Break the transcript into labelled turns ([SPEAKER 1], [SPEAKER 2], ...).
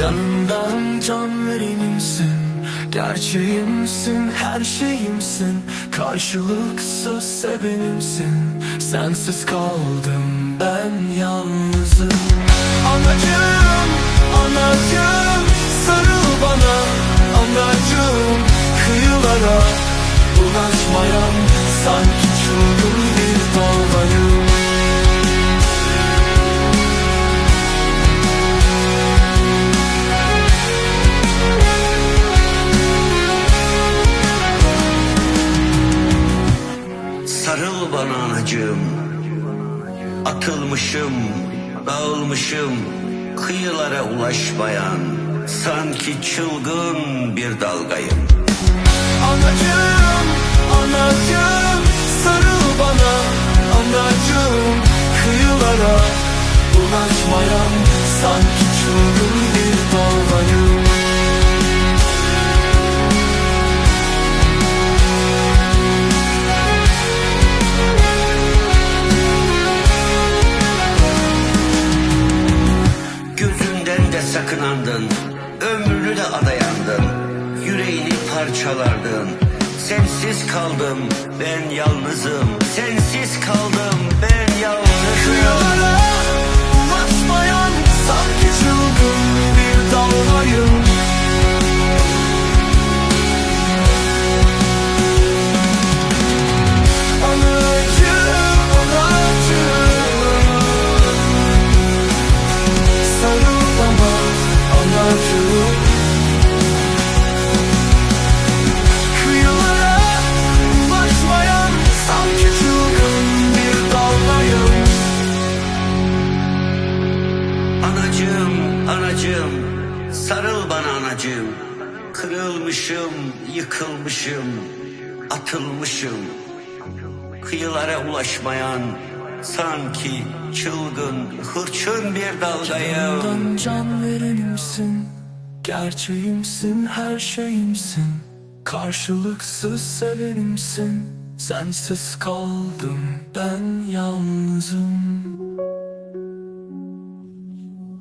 [SPEAKER 1] Candan can verenimsin Gerçeğimsin her şeyimsin. Karşılıksız sevenimsin Sensiz kaldım ben yalnızım. Anacığım. Sarıl bana anacığım.
[SPEAKER 2] Atılmışım, dağılmışım Kıyılara ulaşmayan Sanki çılgın bir dalgayım.
[SPEAKER 1] Anacığım, anacığım Sarıl bana. Anacığım Kıyılara ulaşmayan Sanki çılgın bir
[SPEAKER 2] Adayandın Yüreğini parçalardın Sensiz kaldım ben yalnızım. Sensiz kaldım ben yalnızım.
[SPEAKER 1] Kıyılara
[SPEAKER 2] Anacığım, sarıl bana anacığım. Kırılmışım, yıkılmışım, atılmışım. Kıyılara ulaşmayan sanki çılgın, hırçın bir dalgayım.
[SPEAKER 1] Canımdan can verenimsin Gerçeğimsin her şeyimsin Karşılıksız sevenimsin Sensiz kaldım ben yalnızım